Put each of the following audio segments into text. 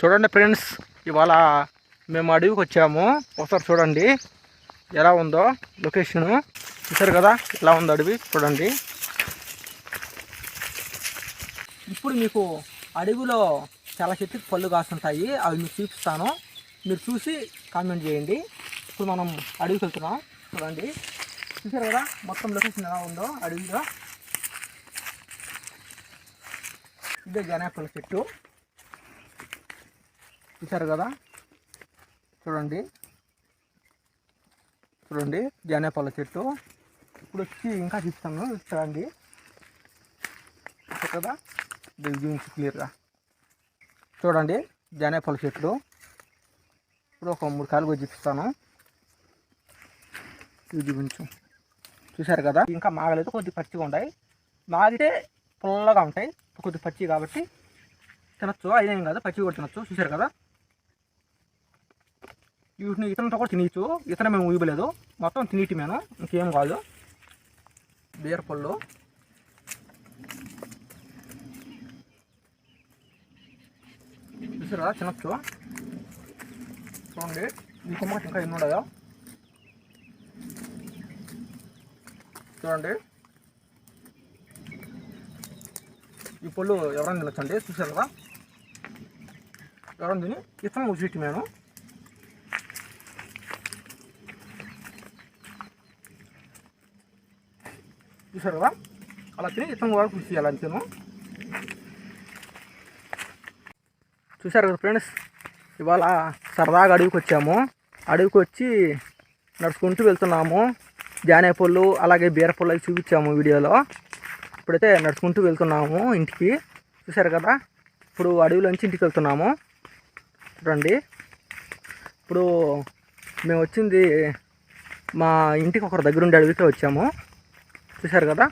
చూడండి ఫ్రెండ్స్ ఇవాళ మేము అడవికి వచ్చాము. ఒకసారి చూడండి ఎలా ఉందో లొకేషను. చూసారు కదా ఎలా ఉందో అడవి? చూడండి. ఇప్పుడు మీకు అడవిలో చాలా చెట్టుకి పళ్ళు కాస్తుంటాయి అవి మీకు చూపిస్తాను. మీరు చూసి కామెంట్ చేయండి. ఇప్పుడు మనం అడవికి వెళ్తున్నాం. చూడండి. చూసారు కదా మొత్తం లొకేషన్ ఎలా ఉందో అడవిలో. ఇదే జనాపల చెట్టు. చూసారు కదా? చూడండి. చూడండి జానేపల్ల చెట్టు. ఇప్పుడు వచ్చి ఇంకా చూపిస్తాను. చూడండి. కదా? ఇది క్లియర్గా. చూడండి జానేపల్ల చెట్లు ఇప్పుడు ఒక మూడు కాలు కూడా చూపిస్తాను. ఇది చూపించు. చూసారు కదా? ఇంకా మాగలేదు కొద్ది పచ్చిగా ఉంటాయి మాగితే పుల్లగా ఉంటాయి కొద్ది పచ్చి కాబట్టి తినచ్చు. అయినేం కాదు పచ్చి కూడా తినచ్చు. చూసారు కదా? వీటిని ఇతనితో కూడా తినచ్చు ఇతర మేము ఊయలేదు మొత్తం తినేటి మేము. ఇంకేం కాదు. బీర పళ్ళు. చూసారా? తినచ్చు. చూడండి. ఈ కొమ్మకి ఇంకా ఎన్ని ఉన్నాయో. చూడండి. ఈ పళ్ళు ఎవరైనా తినొచ్చండి. చూసారు కదా ఎవరైనా తిని ఇతను ఊసిటి మేము చూసారు కదా అలా తిని ఇతను వరకు కృషి చేయాలి అంతేను. చూసారు కదా ఫ్రెండ్స్? ఇవాళ సరదాగా అడవికి వచ్చాము. అడవికి వచ్చి నడుచుకుంటూ వెళ్తున్నాము. జానే పళ్ళు అలాగే బీరపళ్ళు అవి చూపించాము వీడియోలో. ఇప్పుడైతే నడుచుకుంటూ వెళ్తున్నాము ఇంటికి. చూసారు కదా? ఇప్పుడు అడవిలోంచి ఇంటికి వెళ్తున్నాము. చూడండి. ఇప్పుడు మేము వచ్చింది మా ఇంటికి ఒకరి దగ్గర ఉండే అడవికే వచ్చాము. చూసారు కదా?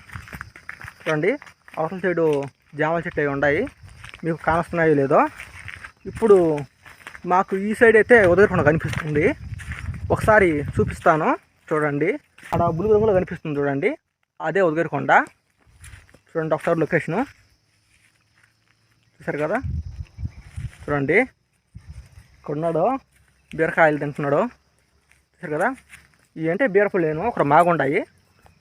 చూడండి. అవతల సైడు జామ చెట్లు అవి ఉన్నాయి. మీకు కానొస్తున్నాయో లేదో? ఇప్పుడు మాకు ఈ సైడ్ అయితే ఉదయకొండ కనిపిస్తుంది. ఒకసారి చూపిస్తాను. చూడండి. అక్కడ బులుగు రంగులో కనిపిస్తుంది చూడండి. అదే ఉదయకొండ చూడండి ఒకసారి లొకేషను. చూసారు కదా? చూడండి. ఇక్కడ ఉన్నాడు బీరకాయలు తింటున్నాడు చూసారు కదా? ఇవి అంటే లేను ఒక మాగుండాయి.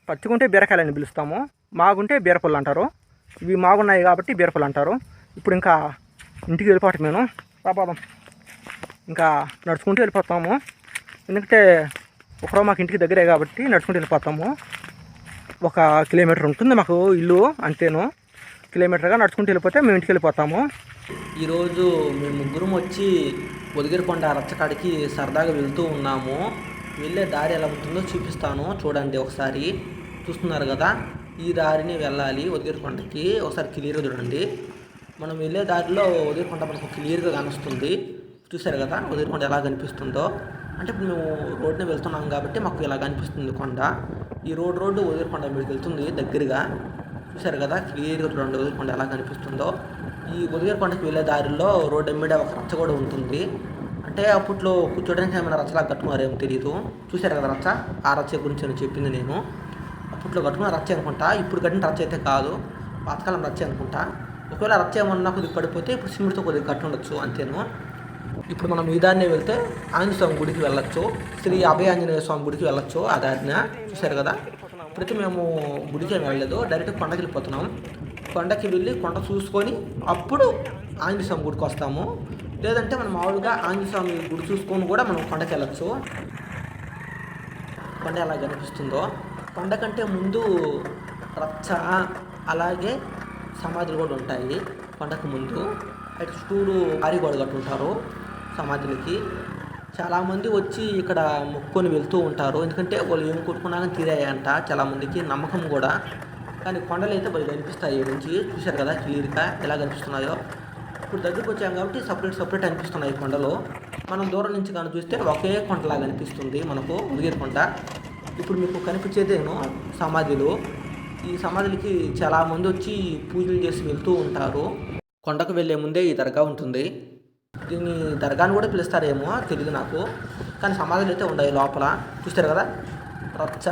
పచ్చిగుంటే బీరకాయలని పిలుస్తాము. మాగుంటే బీరపళ్ళు అంటారు. ఇవి మాగున్నాయి కాబట్టి బీరపళ్ళు అంటారు. ఇప్పుడు ఇంకా ఇంటికి వెళ్ళిపోవటం మేము రాపోదాం ఇంకా నడుచుకుంటూ వెళ్ళిపోతాము. ఎందుకంటే ఒకరో మాకు ఇంటికి దగ్గరే కాబట్టి నడుచుకుంటూ వెళ్ళిపోతాము. ఒక కిలోమీటర్ ఉంటుంది మాకు ఇల్లు అంతేను. కిలోమీటర్గా నడుచుకుంటూ వెళ్ళిపోతే మేము ఇంటికి వెళ్ళిపోతాము. ఈరోజు మేము ముగ్గురం వచ్చి ఒదిగిరికొండ రచ్చకాడికి సరదాగా వెళ్తూ ఉన్నాము. వెళ్ళే దారి ఎలా ఉంటుందో చూపిస్తాను. చూడండి ఒకసారి. చూస్తున్నారు కదా ఈ దారిని వెళ్ళాలి ఒదిగిరికొండకి ఒకసారి క్లియర్గా చూడండి. మనం వెళ్ళే దారిలో ఉదిరికొండ మనకు క్లియర్గా కనిపిస్తుంది. చూసారు కదా ఉదయకొండ ఎలా కనిపిస్తుందో. అంటే ఇప్పుడు మేము రోడ్డునే వెళ్తున్నాం కాబట్టి మాకు ఇలా కనిపిస్తుంది కొండ. ఈ రోడ్ రోడ్డు ఒదిగిరికొండ మీకు వెళ్తుంది దగ్గరగా. చూసారు కదా క్లియర్గా చూడండి ఉదిరికొండ ఎలా కనిపిస్తుందో. ఈ ఒదిగిరికొండకి వెళ్ళే దారిలో రోడ్డు ఎమ్మిడ ఒక రచ్చ కూడా ఉంటుంది. అంటే అప్పట్లో కూర్చోడానికి ఏమైనా రచ్చలా కట్టుకున్నారేమో తెలియదు చూసారు కదా రచ్చ? ఆ రచ్చ గురించి నేను చెప్పింది నేను. అప్పట్లో కట్టుకున్న రచ్చ అనుకుంటా ఇప్పుడు కట్టిన రచ్చ అయితే కాదు. పాతకాలం రచ్చ అనుకుంటా. ఒకవేళ రచ్చ ఏమన్నా కొద్దిగా పడిపోతే ఇప్పుడు సిమెంట్తో కొద్దిగా కట్టి ఉండొచ్చు అంతేను. ఇప్పుడు మనం ఈ దారినే వెళ్తే ఆంజనేయ స్వామి గుడికి వెళ్ళొచ్చు. శ్రీ అభయ ఆంజనేయ స్వామి గుడికి వెళ్ళొచ్చు. ఆ దారిన చూసారు కదా? ఇప్పుడైతే మేము గుడికి ఏం వెళ్ళలేదు. డైరెక్ట్ కొండకి వెళ్ళిపోతున్నాం. కొండకి వెళ్ళి కొండ చూసుకొని అప్పుడు ఆంజనేయ స్వామి గుడికి వస్తాము. లేదంటే మనం మామూలుగా ఆంజనేయ స్వామి గుడి చూసుకొని కూడా మనం కొండకి వెళ్ళచ్చు. కొండ ఎలా కనిపిస్తుందో. కొండ కంటే ముందు రచ్చ అలాగే సమాధులు కూడా ఉంటాయి. కొండకు ముందు. అటు చుట్టూరు భారీ గోడ కట్టుంటారు సమాధులకి. చాలామంది వచ్చి ఇక్కడ మొక్కుకొని వెళ్తూ ఉంటారు. ఎందుకంటే వాళ్ళు ఏం కొట్టుకున్నా కానీ తీరాయంట చాలామందికి నమ్మకం కూడా. కానీ కొండలు అయితే బయట కనిపిస్తాయి ఈ నుంచి చూశారు కదా క్లియర్గా ఎలా కనిపిస్తున్నాయో. ఇప్పుడు దగ్గరికి వచ్చాం కాబట్టి సపరేట్ సపరేట్ అనిపిస్తున్నాయి కొండలు. మనం దూరం నుంచి కానీ చూస్తే ఒకే కొండలాగా అనిపిస్తుంది మనకు ఉదిగిరి కొండ. ఇప్పుడు మీకు కనిపించేదేను సమాధులు. ఈ సమాధులకి చాలామంది వచ్చి పూజలు చేసి వెళ్తూ ఉంటారు. కొండకు వెళ్ళే ముందే ఈ దర్గా ఉంటుంది. దీన్ని దర్గాని కూడా పిలుస్తారేమో తెలియదు నాకు. కానీ సమాధులు అయితే ఉన్నాయి లోపల. చూస్తారు కదా? రచ్చ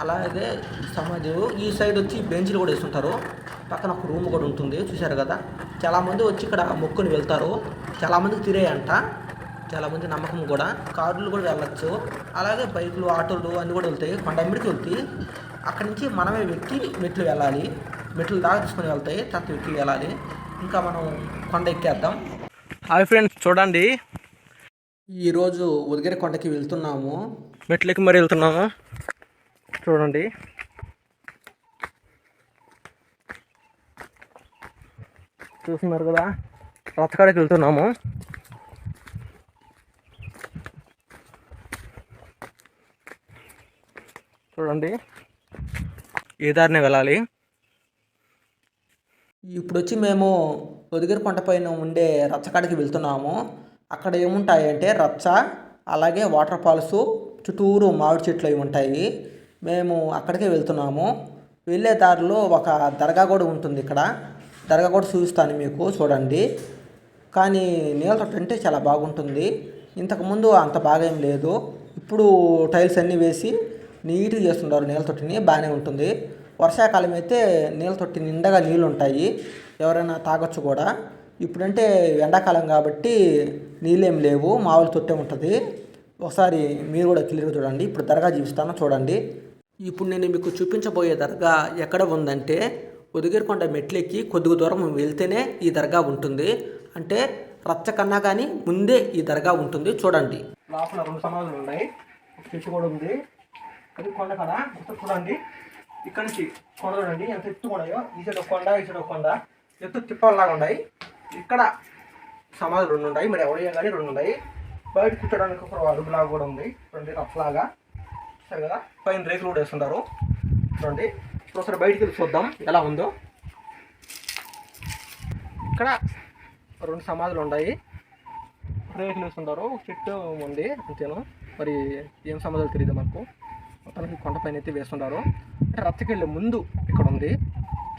అలాగే సమాధులు ఈ సైడ్ వచ్చి బెంచ్లు కూడా వేస్తుంటారు. పక్కన ఒక రూమ్ కూడా ఉంటుంది. చూశారు కదా? చాలామంది వచ్చి ఇక్కడ మొక్కుని వెళ్తారు. చాలామందికి తిరేయంట. చాలామంది నమ్మకం కూడా. కార్లు కూడా వెళ్ళచ్చు. అలాగే బైకులు ఆటోలు అన్నీ కూడా వెళ్తాయి. కొండ మీదకి వెళ్తాయి అక్కడి నుంచి మనమే వెక్కి మెట్లు వెళ్ళాలి. మెట్లు దాకా తీసుకొని వెళ్తాయి. తర్వాత వెక్కి వెళ్ళాలి. ఇంకా మనం కొండ ఎక్కేద్దాం. హాయ్ ఫ్రెండ్స్ చూడండి. ఈరోజు ఉదగిరి కొండకి వెళ్తున్నాము. మెట్లకి మరి వెళ్తున్నాము చూడండి. చూస్తున్నారు కదా? రథకాడకి వెళ్తున్నాము. చూడండి. ఏ దారినే వెళ్ళాలి? ఇప్పుడు వచ్చి మేము పొదిగిరి కొండ పైన ఉండే రచ్చకాడికి వెళ్తున్నాము. అక్కడ ఏముంటాయంటే రచ్చ అలాగే వాటర్ ఫాల్స్ చుట్టూరు మామిడి చెట్లు అవి ఉంటాయి. మేము అక్కడికే వెళ్తున్నాము. వెళ్ళే దారిలో ఒక దర్గా కూడా ఉంటుంది ఇక్కడ. దర్గా కూడా చూపిస్తాను మీకు చూడండి. కానీ నీళ్ళ అంటే చాలా బాగుంటుంది. ఇంతకుముందు అంత బాగా ఏం లేదు. ఇప్పుడు టైల్స్ అన్నీ వేసి నీట్గా చేస్తున్నారు నీళ్ళ తొట్టిని బాగానే ఉంటుంది. వర్షాకాలం అయితే నీళ్ళ తొట్టి నిండగా నీళ్ళు ఉంటాయి ఎవరైనా తాగొచ్చు కూడా. ఇప్పుడంటే ఎండాకాలం కాబట్టి నీళ్ళేం లేవు మామూలు తొట్టే ఉంటుంది. ఒకసారి మీరు కూడా క్లియర్గా చూడండి. ఇప్పుడు దర్గా చూపిస్తాను చూడండి. ఇప్పుడు నేను మీకు చూపించబోయే దర్గా ఎక్కడ ఉందంటే ఉదగిరికొండ మెట్లెక్కి కొద్దిగా దూరం వెళ్తేనే ఈ దర్గా ఉంటుంది. అంటే రచ్చ కన్నా కానీ ముందే ఈ దర్గా ఉంటుంది. చూడండి. లోపల రెండు సమాధులు ఉన్నాయి. ఒక చెట్టు కూడా ఉంది. అది కొండ కదా? ఒకసారి చూడండి. ఇక్కడ నుంచి కొండ చూడండి. ఎంత ఎత్తు ఉన్నాయో. ఈ సైడ్ ఒక కొండ ఈ సైడ్ ఒక కొండ. ఎత్తు తిప్పలాగా ఉన్నాయి. ఇక్కడ సమాధులు రెండు ఉన్నాయి. మరి ఎవరు కానీ రెండు ఉన్నాయి. బయట కూర్చోడానికి ఒక అరుగులాగా కూడా ఉంది. రెండు రఫ్లాగా సరే కదా? పైన రేకులు కూడా వేస్తుంటారు చూడండి. ఇప్పుడు ఒకసారి బయటికి వెళ్ళి చూద్దాం ఎలా ఉందో. ఇక్కడ రెండు సమాధులు ఉన్నాయి. రేకులు వేస్తుంటారు చెట్టు ఉంది. అంతేను? మరి ఏం సమాధులు తెలియదు మనకు? మొత్తానికి కొండపైన అయితే వేస్తున్నారు. అంటే రచ్చకెళ్ళే ముందు ఇక్కడ ఉంది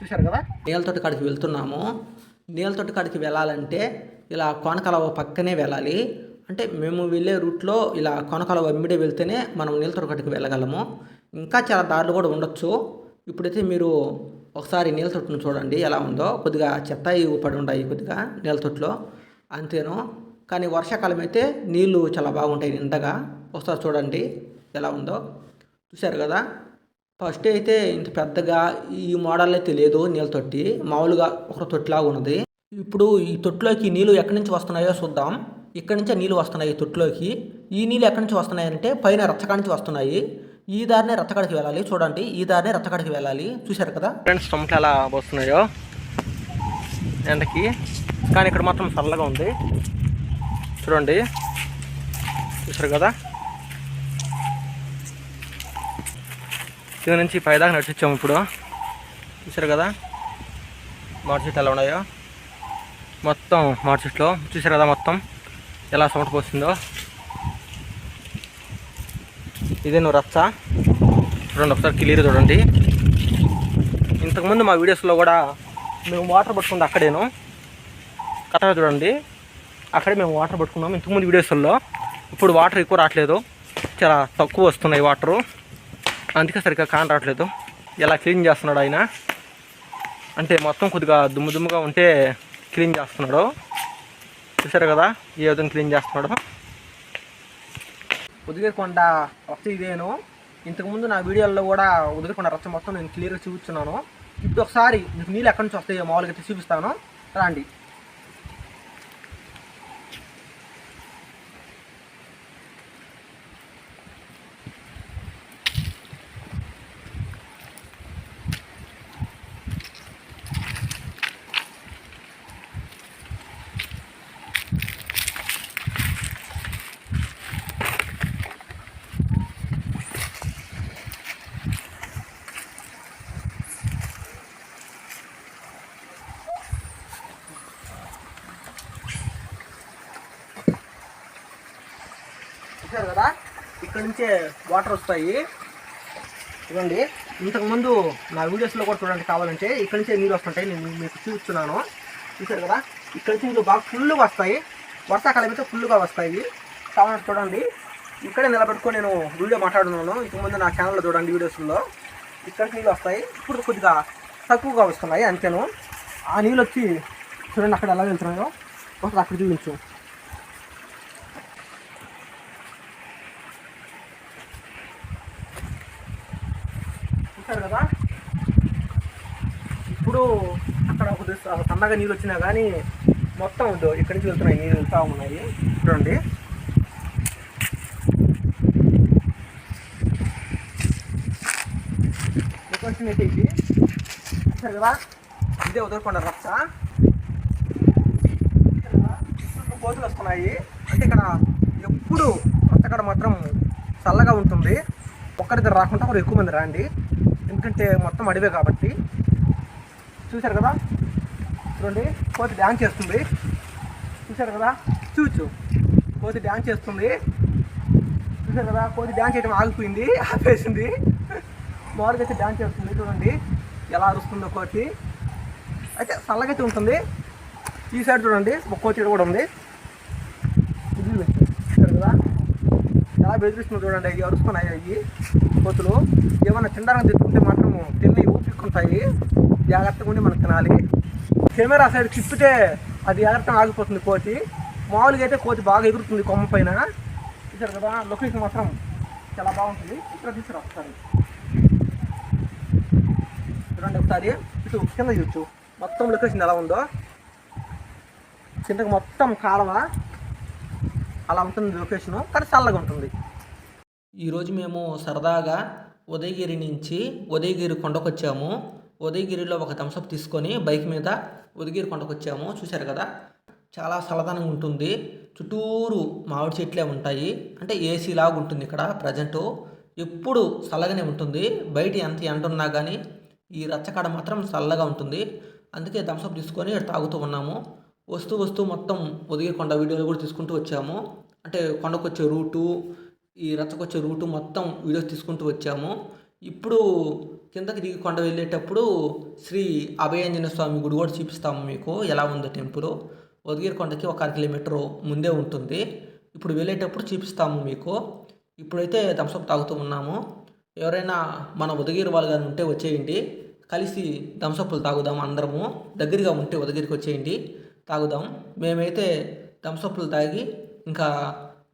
చూశారు కదా? నీళ్ళతోటి కాడికి వెళ్తున్నాము. నీళ్ళతోటి కాడికి వెళ్ళాలంటే ఇలా కోనకలవ పక్కనే వెళ్ళాలి. అంటే మేము వెళ్ళే రూట్లో ఇలా కొనకలవ ఎమ్మిడే వెళ్తేనే మనం నీళ్ళతోటి కాడికి వెళ్ళగలము. ఇంకా చాలా దారులు కూడా ఉండొచ్చు. ఇప్పుడైతే మీరు ఒకసారి నీళ్ళ తొట్టును చూడండి ఎలా ఉందో. కొద్దిగా చెత్త పడి ఉండాయి కొద్దిగా నీళ్ళ తొట్టులో అంతేను. కానీ వర్షాకాలం అయితే నీళ్ళు చాలా బాగుంటాయి నిండగా. ఒకసారి చూడండి ఎలా ఉందో. చూశారు కదా? ఫస్ట్ అయితే ఇంత పెద్దగా ఈ మోడల్ అయితే లేదు నీళ్ళ తొట్టి. మామూలుగా ఒక తొట్టిలాగా ఉన్నది. ఇప్పుడు ఈ తొట్టిలోకి నీళ్ళు ఎక్కడి నుంచి వస్తున్నాయో చూద్దాం. ఇక్కడి నుంచే నీళ్ళు వస్తున్నాయి తొట్టిలోకి. ఈ నీళ్ళు ఎక్కడి నుంచి వస్తున్నాయి అంటే పైన రచ్చకాడ నుంచి వస్తున్నాయి. ఈ దారినే రచ్చకాడికి వెళ్ళాలి. చూడండి ఈ దారినే రచ్చకాడికి వెళ్ళాలి. చూశారు కదా? ఫ్రెండ్స్ టొమాటో ఎలా వస్తున్నాయో ఎండకి. కానీ ఇక్కడ మాత్రం చల్లగా ఉంది. చూడండి. చూసారు కదా? కింద నుంచి పైదాకా నడిచొచ్చాము ఇప్పుడు. చూసారు కదా? మామిడి చెట్లు ఎలా ఉన్నాయో? మొత్తం మామిడి చెట్లు చూసారు కదా మొత్తం? ఎలా సౌండ్ పోస్తుందో ఇదే నువ్వు రచ్చ? చూడండి ఒకసారి క్లియర్ చూడండి. ఇంతకుముందు మా వీడియోస్లో కూడా మేము వాటర్ పట్టుకుంది అక్కడేను. కథగా చూడండి. అక్కడే మేము వాటర్ పట్టుకున్నాము ఇంతకుముందు వీడియోస్లో. ఇప్పుడు వాటర్ ఎక్కువ రావట్లేదు. చాలా తక్కువ వస్తున్నాయి వాటరు. అందుకే సరిగ్గా కాన్ రావట్లేదు. ఎలా క్లీన్ చేస్తున్నాడు ఆయన? అంటే మొత్తం కొద్దిగా దుమ్ము దుమ్ముగా ఉంటే క్లీన్ చేస్తున్నాడు. చూసారు కదా ఏ విధంగా క్లీన్ చేస్తున్నాడు? ఉదిగేరకొండ రచ్చ ఇదేను. ఇంతకుముందు నా వీడియోల్లో కూడా ఉదిగేరకొండ రచ్చ మొత్తం నేను క్లియర్గా చూపిస్తున్నాను. ఇప్పుడు ఒకసారి మీకు నీళ్ళు ఎక్కడి నుంచి వస్తాయో మామూలుగా అయితే చూపిస్తాను. రండి చూసారు కదా ఇక్కడ నుంచే వాటర్ వస్తాయి. చూడండి ఇంతకుముందు నా వీడియోస్లో కూడా చూడండి కావాలంటే. ఇక్కడి నుంచే నీళ్ళు వస్తుంటాయి. నేను మీకు చూపిస్తున్నాను. చూసారు కదా? ఇక్కడ నుంచి నీళ్ళు బాగా ఫుల్గా వస్తాయి. వర్షాకాలం అయితే ఫుల్గా వస్తాయి. కావాలంటే చూడండి. ఇక్కడే నిలబెట్టుకొని నేను వీడియో మాట్లాడుతున్నాను. ఇంతకుముందు ముందు నా ఛానల్లో చూడండి వీడియోస్లో ఇక్కడ నీళ్ళు వస్తాయి. ఇప్పుడు కొద్దిగా తక్కువగా వస్తున్నాయి. అంతేను. ఆ నీళ్ళు వచ్చి చూడండి అక్కడ ఎలా వెళ్తున్నాయో. ఒకసారి అక్కడ చూపించు. చూశారు కదా. ఇప్పుడు అక్కడ ఒక సన్నగా నీళ్ళు వచ్చినా కానీ మొత్తం ఇక్కడి నుంచి వెళ్తున్నాయి నీళ్ళు వెళ్తూ ఉన్నాయి. చూడండి. అయితే ఇది. కదా? ఇదే వదలకుండా రచ్చ కోతులు వస్తున్నాయి. అంటే ఇక్కడ ఎప్పుడు రచ్చగడ మాత్రం చల్లగా ఉంటుంది. ఒక్కరిద్దరు రాకుండా ఒకరు ఎక్కువ మంది రాండి. ఎందుకంటే మొత్తం అడివే కాబట్టి. చూశారు కదా? చూడండి కోతి డ్యాన్స్ చేస్తుంది. చూశారు కదా? చూచు. కోతి డ్యాన్స్ చేస్తుంది. చూశారు కదా? కోతి డ్యాన్స్ చేయడం ఆగిపోయింది ఆపేసింది. మామూలుగా అయితే డ్యాన్స్ చేస్తుంది చూడండి. ఎలా అరుస్తుందో కోతి. అయితే చల్లగైతే ఉంటుంది. ఈ సైడ్ చూడండి ఒక కోతి కూడా ఉంది. చూశారు కదా? ఎలా బెదిరిస్తుందో చూడండి అవి అరుస్తున్నాయి అవి కోతులు. ఏమన్నా తినడానికి తెచ్చుకుంటే తిని ఊపిక్కుంటాయి జాగ్రత్తగా ఉండి మనం తినాలి. కెమెరా సైడ్ చిప్పితే అది ఎగరటం ఆగిపోతుంది కోతి. మామూలుగా అయితే కోతి బాగా ఎగురుతుంది కొమ్మ పైన. చూసారు కదా లొకేషన్ మాత్రం చాలా బాగుంటుంది. ఇక్కడ తీసుకురా ఒకసారి. చూడండి ఒకసారి. ఇటు కింద చూడొచ్చు. మొత్తం లొకేషన్ ఎలా ఉందో. కిందకి మొత్తం కాలవ అలా ఉంటుంది లొకేషను. కానీ చల్లగా ఉంటుంది. ఈరోజు మేము సరదాగా ఉదయగిరి నుంచి ఉదయగిరి కొండకు వచ్చాము ఉదయగిరిలో ఒక థమ్స్అప్ తీసుకొని బైక్ మీద ఉదయగిరి కొండకు వచ్చాము చూశారు కదా? చాలా చల్లదనంగా ఉంటుంది. చుట్టూరు మామిడి చెట్లే ఉంటాయి. అంటే ఏసీ లాగా ఉంటుంది ఇక్కడ ప్రజెంటు ఎప్పుడు చల్లగానే ఉంటుంది. బయట ఎంత ఎండ ఉన్నా కానీ ఈ రచ్చకాడ మాత్రం చల్లగా ఉంటుంది. అందుకే థమ్స్అప్ తీసుకొని తాగుతూ ఉన్నాము. వస్తూ వస్తూ మొత్తం ఉదయగిరి కొండ వీడియోలు కూడా తీసుకుంటూ వచ్చాము. అంటే కొండకు వచ్చే రూటు ఈ రచ్చకొచ్చే రూటు మొత్తం వీడియోస్ తీసుకుంటూ వచ్చాము. ఇప్పుడు కిందకి దిగి కొండ వెళ్ళేటప్పుడు శ్రీ అభయాంజనేయ స్వామి గుడి కూడా చూపిస్తాము మీకు. ఎలా ఉందో టెంపుల్. ఉదగిరి కొండకి ఒక అర కిలోమీటర్ ముందే ఉంటుంది. ఇప్పుడు వెళ్ళేటప్పుడు చూపిస్తాము మీకు. ఇప్పుడైతే థమ్స్అప్ తాగుతూ ఉన్నాము. ఎవరైనా మన ఉదగిరి వాళ్ళు కానీ ఉంటే వచ్చేయండి. కలిసి థమ్స్అప్లు తాగుదాం అందరము. దగ్గరగా ఉంటే ఉదగిరికి వచ్చేయండి. తాగుదాం. మేమైతే థమ్స్అప్లు తాగి ఇంకా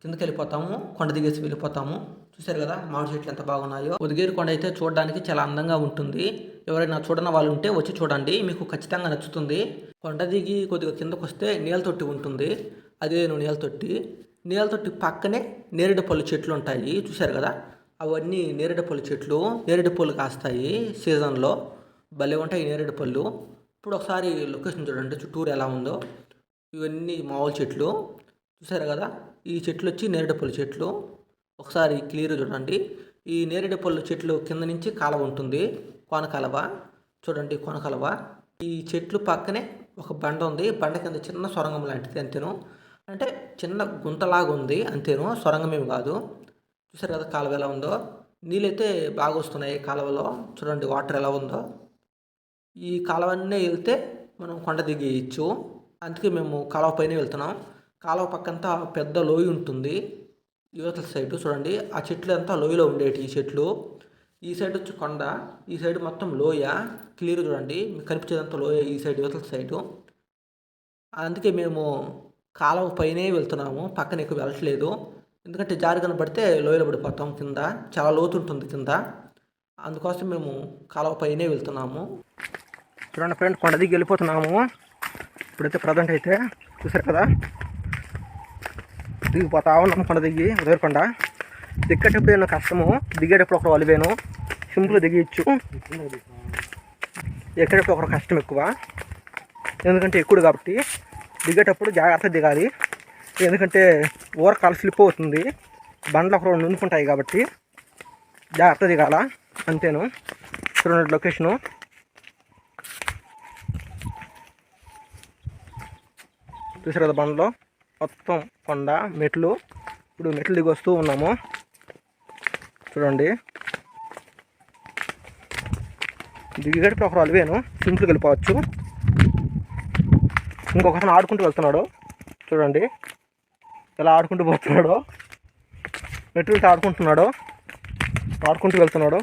కిందకి వెళ్ళిపోతాము కొండ దిగేసి వెళ్ళిపోతాము. చూశారు కదా మామిడి చెట్లు ఎంత బాగున్నాయో. ఉదగిరి కొండ అయితే చూడడానికి చాలా అందంగా ఉంటుంది. ఎవరైనా చూడని వాళ్ళు ఉంటే వచ్చి చూడండి మీకు ఖచ్చితంగా నచ్చుతుంది. కొండ దిగి కొద్దిగా కిందకు వస్తే నీళ్ళ తొట్టి ఉంటుంది. అదే నేను నీళ్ళ తొట్టి. నీళ్ళ తొట్టి పక్కనే నేరేడు పళ్ళు చెట్లు ఉంటాయి. చూశారు కదా అవన్నీ నేరేడు పళ్ళు చెట్లు. నేరేడు పళ్ళు కాస్తాయి సీజన్లో. భలే ఉంటాయి నేరేడు పళ్ళు. ఇప్పుడు ఒకసారి లొకేషన్ చూడండి చుట్టూరు ఎలా ఉందో. ఇవన్నీ మామూలు చెట్లు. చూసారు కదా? ఈ చెట్లు వచ్చి నేరేడు పళ్ళు చెట్లు. ఒకసారి క్లియర్గా చూడండి. ఈ నేరేడు పళ్ళు చెట్లు కింద నుంచి కాలువ ఉంటుంది. కోన చూడండి కోన ఈ చెట్లు పక్కనే ఒక బండ ఉంది. బండ కింద చిన్న సొరంగం లాంటిది అంతేను. అంటే చిన్న గుంతలాగా ఉంది అంతేను. సొరంగమేమి కాదు. చూసారు కదా కాలువ ఎలా ఉందో? నీళ్ళైతే బాగా వస్తున్నాయి కాలువలో. చూడండి వాటర్ ఎలా ఉందో. ఈ కాలువన్నీ వెళ్తే మనం కొండ దిగేయచ్చు. అందుకే మేము కాలువ పైన వెళ్తున్నాం. కాలువ పక్కంతా పెద్ద లోయ ఉంటుంది. యువతల సైడ్ చూడండి. ఆ చెట్లు అంతా లోయలో ఉండేటి ఈ చెట్లు. ఈ సైడ్ వచ్చి కొండ. ఈ సైడ్ మొత్తం లోయ. క్లియర్ చూడండి. మీకు కనిపించేదంతా లోయ ఈ సైడ్ యువతల సైడు అందుకే మేము కాలువ పైనే వెళ్తున్నాము. పక్కన ఎక్కువ వెళ్ళట్లేదు. ఎందుకంటే జారి కనబడితే లోయలో పడిపోతాం కింద. చాలా లోతు ఉంటుంది కింద. అందుకోసం మేము కాలువ పైనే వెళ్తున్నాము. చూడండి ఫ్రెండ్ కొండ దిగి వెళ్ళిపోతున్నాము. ఇప్పుడైతే ప్రజెంట్ అయితే చూసారు కదా? దిగిపోతా ఉన్నాము కొండ దిగి ఉదయకొండ దిక్కేటప్పుడు ఏమో కష్టము దిగేటప్పుడు ఒకరు వలివేను సింపుల్ దిగచ్చు. ఎక్కడప్పుడు ఒకరు కష్టం ఎక్కువ. ఎందుకంటే ఎక్కువ కాబట్టి దిగేటప్పుడు జాగ్రత్త దిగాలి. ఎందుకంటే ఊర కాలు స్లిప్ అవుతుంది. బండ్లు ఒకరు నుండుకుంటాయి కాబట్టి జాగ్రత్త దిగాల. అంతేను. చూడండి లొకేషను. చూసారు కదా బండ్లో? మొత్తం కొండ మెట్లు. ఇప్పుడు మెట్లు దిగి వస్తూ ఉన్నాము. చూడండి. దిగేటప్పుడు ఒకరు అలివేను సింపుల్కి వెళ్ళిపోవచ్చు. ఇంకొకతను ఆడుకుంటూ వెళ్తున్నాడు. చూడండి. ఎలా ఆడుకుంటూ పోతున్నాడు. మెటీరియల్స్ ఆడుకుంటున్నాడు. ఆడుకుంటూ వెళ్తున్నాడు.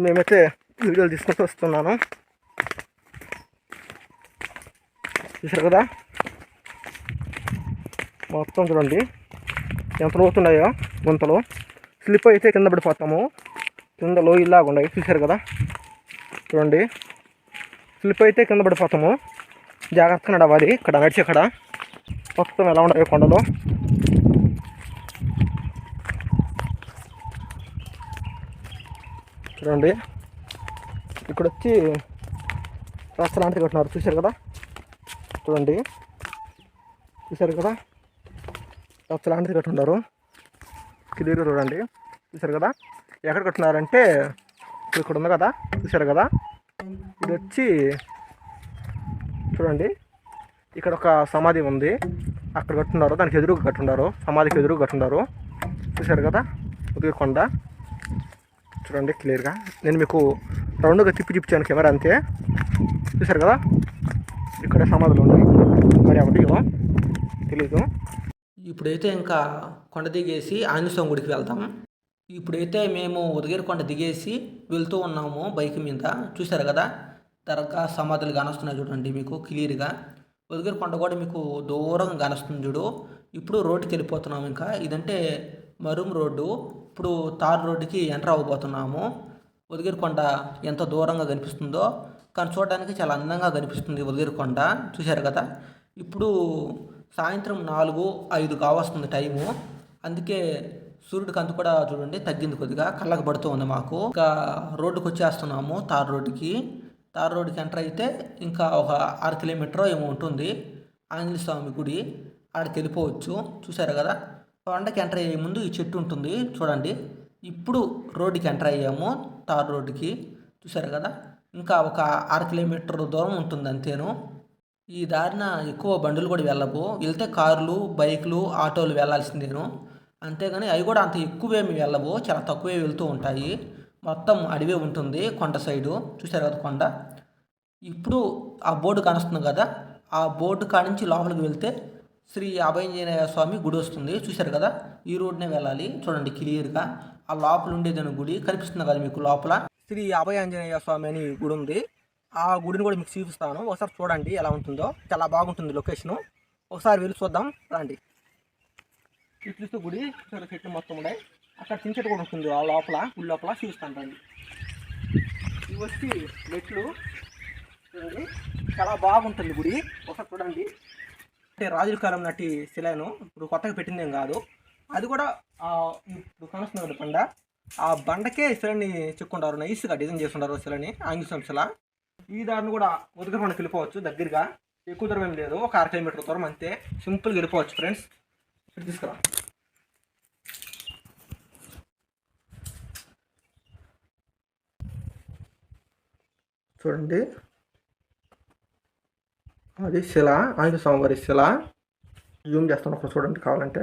మేమైతే వీడియోలు తీసుకుంటూ వస్తున్నాను. చూసారు కదా? మొత్తం చూడండి. ఎంత లోతున్నాయో గుంతలు. స్లిప్ అయితే కింద పడిపోతాము. కింద లో ఇలాగా ఉన్నాయి. చూసారు కదా? చూడండి. స్లిప్ అయితే కింద పడిపోతాము. జాగ్రత్తగా నడవాలి. ఇక్కడ నడిచి ఇక్కడ మొత్తం ఎలా ఉన్నాయో కొండలు? చూడండి. ఇక్కడ వచ్చి రస్త లాంటిది కట్టినారు. చూశారు కదా? చూడండి. చూశారు కదా? లాంటిది కట్టున్నారు క్లియర్గా చూడండి. చూశారు కదా? ఎక్కడ కట్టున్నారంటే ఇక్కడ ఉంది కదా? చూశారు కదా? ఇది వచ్చి చూడండి. ఇక్కడ ఒక సమాధి ఉంది. అక్కడ కట్టున్నారు. దానికి ఎదురుగా కట్టున్నారు. సమాధికి ఎదురుగా కట్టున్నారు. చూశారు కదా? ఉదయకొండ చూడండి క్లియర్గా. నేను మీకు రౌండ్గా తిప్పి చూపించాను కెమెరా అంతే. చూశారు కదా? ఇక్కడ సమాధులు ఉన్నాయి. మరి ఒకటి తెలీదు. ఇప్పుడైతే ఇంకా కొండ దిగేసి ఆంజనేయస్వామి గుడికి వెళ్తాం ఇప్పుడైతే మేము ఉదగిరి కొండ దిగేసి వెళ్తూ ఉన్నాము బైక్ మీద. చూసారు కదా? దర్గా సమాధులు కానొస్తున్నాయి చూడండి మీకు క్లియర్గా. ఉదగిరి కొండ కూడా మీకు దూరంగా కానొస్తుంది చూడు. ఇప్పుడు రోడ్డుకి వెళ్ళిపోతున్నాము ఇంకా. ఇదంటే మరుమ్ రోడ్డు. ఇప్పుడు తార్ రోడ్డుకి ఎంటర్ అవ్వబోతున్నాము. ఉదగిరి కొండ ఎంత దూరంగా కనిపిస్తుందో కానీ చూడడానికి చాలా అందంగా కనిపిస్తుంది ఉదగిరి కొండ. చూశారు కదా? ఇప్పుడు సాయంత్రం నాలుగు ఐదు కావస్తుంది టైము. అందుకే సూర్యుడి కంతు కూడా చూడండి తగ్గింది కొద్దిగా. కళ్ళకు పడుతూ ఉంది మాకు. ఇంకా రోడ్డుకి వచ్చేస్తున్నాము తార్ రోడ్డుకి. తార్ రోడ్డుకి ఎంటర్ అయితే ఇంకా ఒక ఆరు కిలోమీటర్ ఏమో ఉంటుంది. ఆంజనేయ స్వామి గుడి ఆడికి వెళ్ళిపోవచ్చు. చూసారు కదా? కొండకి ఎంటర్ అయ్యే ముందు ఈ చెట్టు ఉంటుంది. చూడండి. ఇప్పుడు రోడ్డుకి ఎంటర్ అయ్యాము తార్ రోడ్డుకి. చూసారు కదా? ఇంకా ఒక అర కిలోమీటర్ దూరం ఉంటుంది అంతేను. ఈ దారిన ఎక్కువ బండులు కూడా వెళ్ళవు వెళ్తే కార్లు బైకులు ఆటోలు వెళ్ళాల్సిందేను అంతేగాని అవి కూడా అంత ఎక్కువేమి వెళ్ళవు. చాలా తక్కువే వెళ్తూ ఉంటాయి. మొత్తం అడవి ఉంటుంది కొండ సైడు. చూసారు కదా కొండ? ఇప్పుడు ఆ బోర్డు కానొస్తుంది కదా? ఆ బోర్డు కానించి లోపలికి వెళ్తే శ్రీ అభయంజనేయ స్వామి గుడి వస్తుంది. చూశారు కదా? ఈ రోడ్నే వెళ్ళాలి. చూడండి క్లియర్గా. ఆ లోపల ఉండేదని గుడి. కనిపిస్తుంది కదా మీకు లోపల? శ్రీ అభయ ఆంజనేయ స్వామి అని గుడి ఉంది. ఆ గుడిని కూడా మీకు చూపిస్తాను. ఒకసారి చూడండి ఎలా ఉంటుందో. చాలా బాగుంటుంది లొకేషను. ఒకసారి వెళ్ళి చూద్దాం. రండి. చూస్తే గుడి చాలా చెట్లు మొత్తం ఉన్నాయి. అక్కడ చిన్న చెట్టు కూడా ఉంటుంది. ఆ లోపల గుడి లోపల చూపిస్తాను రండి. ఇవి వచ్చి మెట్లు. చూడండి. చాలా బాగుంటుంది గుడి. ఒకసారి చూడండి. అంటే రాజుల కాలం నాటి శిలను ఇప్పుడు కొత్తగా పెట్టిందేం కాదు. అది కూడా ఇప్పుడు కనుస్తుంది బండ. ఆ బండకే శిలని చెక్కుంటారు. నైస్గా డిజైన్ చేస్తుంటారు శిలని. ఆంగ్ల శిల. ఈ దారిని కూడా ఉదకకుండా వెళ్ళిపోవచ్చు దగ్గరగా. ఎక్కువ దూరం ఏం లేదు ఒక అర కిలోమీటర్ దూరం అంతే. సింపుల్గా వెళ్ళిపోవచ్చు ఫ్రెండ్స్ ఇక్కడ తీసుకురా. చూడండి. అది శిల ఆయన స్వామి వారి శిల. జూమ్ చేస్తాను ఒకసారి చూడండి కావాలంటే.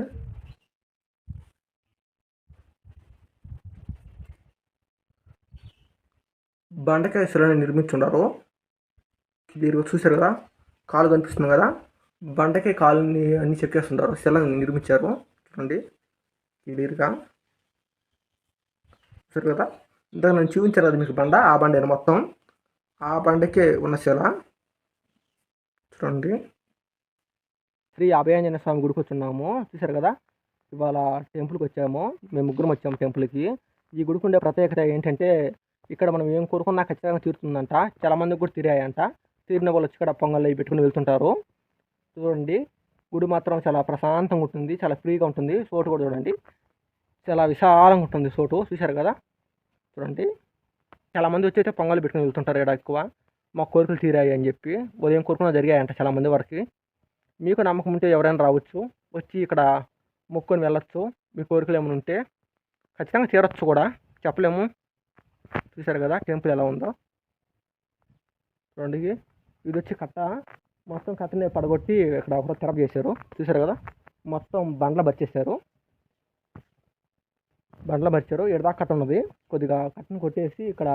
బండకాయ శిలని నిర్మించుండారు. క్లియర్గా చూశారు కదా కాలు కనిపిస్తుంది కదా బండకాయ కాలుని అన్ని చెక్కేస్తుంటారు శిలని నిర్మించారు. చూడండి క్లియర్గా. చూసారు కదా ఇందాక నేను చూపించారు అది మీకు బండ ఆ బండ మొత్తం? ఆ బండకే ఉన్న శిల చూడండి. శ్రీ అభయాంజన స్వామి గుడికి వచ్చున్నాము. చూశారు కదా ఇవాళ టెంపుల్కి వచ్చాము. మేము ముగ్గురం వచ్చాము టెంపుల్కి. ఈ గుడికి ఉండే ప్రత్యేకత ఏంటంటే ఇక్కడ మనం ఏం కోరుకున్నా ఖచ్చితంగా తీరుతుందంట. చాలా మందికి కూడా తీరాయంట తీరిన వాళ్ళు వచ్చి ఇక్కడ పొంగల్ అవి పెట్టుకుని వెళ్తుంటారు. చూడండి. గుడి మాత్రం చాలా ప్రశాంతంగా ఉంటుంది. చాలా ఫ్రీగా ఉంటుంది. చోటు కూడా చూడండి. చాలా విశాలంగా ఉంటుంది చోటు. చూశారు కదా? చూడండి. చాలామంది వచ్చి అయితే పొంగల్ పెట్టుకుని వెళ్తుంటారు ఇక్కడ ఎక్కువ. మా కోరికలు తీరాయి అని చెప్పి. ఉదయం కోరుకున్న జరిగాయంట చాలామంది వరకు. మీకు నమ్మకం ఉంటే ఎవరైనా రావచ్చు. వచ్చి ఇక్కడ మొక్కుని వెళ్ళొచ్చు. మీ కోరికలు ఏమైనా ఉంటే ఖచ్చితంగా తీరొచ్చు కూడా. చెప్పలేము. చూశారు కదా టెంపుల్ ఎలా ఉందో? చూడండి ఇది వచ్చి కట్ట. మొత్తం కట్టని పడగొట్టి ఇక్కడ ఒకరు తెరప చేశారు. చూశారు కదా మొత్తం బండ్ల బరిచేశారు. బండ్ల బరిచారు. ఎడదాకా కట్ట ఉన్నది. కొద్దిగా కట్టను కొట్టేసి ఇక్కడ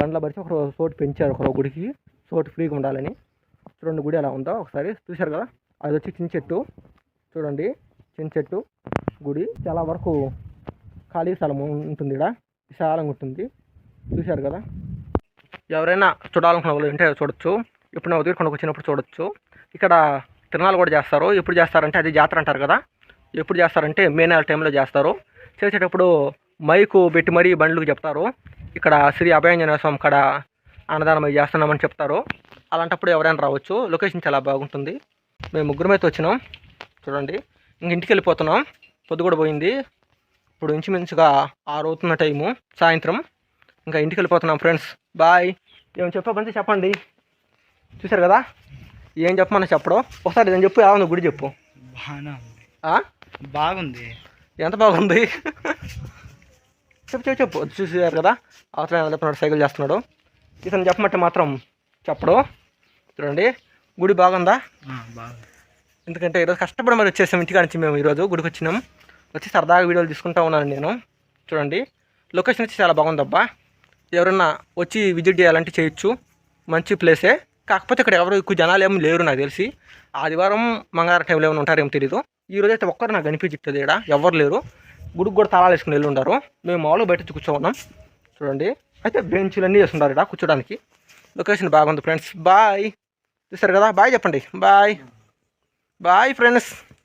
బండ్ల బరిచి ఒకరు చోటు పెంచారు ఒక గుడికి. చోటు ఫ్రీగా ఉండాలని. చూడండి గుడి ఎలా ఉందో ఒకసారి చూశారు కదా అది వచ్చి చిన్న చెట్టు. చూడండి చిన్న చెట్టు గుడి. చాలా వరకు ఖాళీ స్థలం ఉంటుంది ఇక్కడ విశాలంగా ఉంటుంది. చూశారు కదా? ఎవరైనా చూడాలనుకున్న వాళ్ళు ఉంటే చూడొచ్చు. ఇప్పుడు నా ఉదయం వచ్చినప్పుడు చూడొచ్చు. ఇక్కడ తిరణాలు కూడా చేస్తారు. ఎప్పుడు చేస్తారంటే అది జాతర అంటారు కదా? ఎప్పుడు చేస్తారంటే మే నెల టైంలో చేస్తారు. చేసేటప్పుడు మైకు పెట్టి మరీ బండ్లకు చెప్తారు. ఇక్కడ శ్రీ అభయాంజనేయ స్వామి కాడ అన్నదానం అవి చేస్తున్నామని చెప్తారు. అలాంటప్పుడు ఎవరైనా రావచ్చు. లొకేషన్ చాలా బాగుంటుంది. మేము ముగ్గురమైతే అయితే వచ్చినాం. చూడండి. ఇంక ఇంటికి వెళ్ళిపోతున్నాం. పొద్దు కూడా పోయింది. ఇప్పుడు ఇంచుమించుగా ఆరు అవుతున్న టైము సాయంత్రం. ఇంకా ఇంటికి వెళ్ళిపోతున్నాం ఫ్రెండ్స్ బాయ్ ఏం చెప్పబంటే చెప్పండి. చూశారు కదా? ఏం చెప్పమన్నా చెప్పడం? ఒకసారి నేను చెప్పు ఎలా ఉంది గుడి చెప్పు? బాగుంది. ఎంత బాగుంది? చెప్పు చెప్పు చెప్పు. చూసారు కదా? అవసరం చెప్తున్నాడు సైకిల్ చేస్తున్నాడు. ఇతను చెప్పమంటే మాత్రం చెప్పడు. చూడండి. గుడి బాగుందా? ఎందుకంటే ఈరోజు కష్టపడి మరి వచ్చేసాం ఇంటికాడ నుంచి మేము ఈరోజు గుడికి వచ్చినాం. వచ్చి సరదాగా వీడియోలు తీసుకుంటా ఉన్నాను నేను. చూడండి. లొకేషన్ వచ్చి చాలా బాగుందబ్బా. ఎవరన్నా వచ్చి విజిట్ చేయాలంటే చేయొచ్చు. మంచి ప్లేసే. కాకపోతే ఇక్కడ ఎవరు ఎక్కువ జనాలు ఏమి లేరు నాకు తెలిసి. ఆదివారం మంగళవారం టైంలో ఏమైనా ఉంటారేమో తెలీదు. ఈ రోజు అయితే ఒక్కరు నాకు కనిపించట్లేదు ఇక్కడ ఎవరు లేరు. గుడికి కూడా తాళాలు వేసుకుని వెళ్ళి ఉంటారు మేము మామూలుగా బయట వచ్చి కూర్చోన్నాం చూడండి. అయితే బెంచ్లు అన్నీ వేసుకుంటారు ఇక్కడ కూర్చోడానికి. లొకేషన్ బాగుంది ఫ్రెండ్స్. బాయ్. చూస్తారు కదా? బాయ్ చెప్పండి. బాయ్. Bye friends.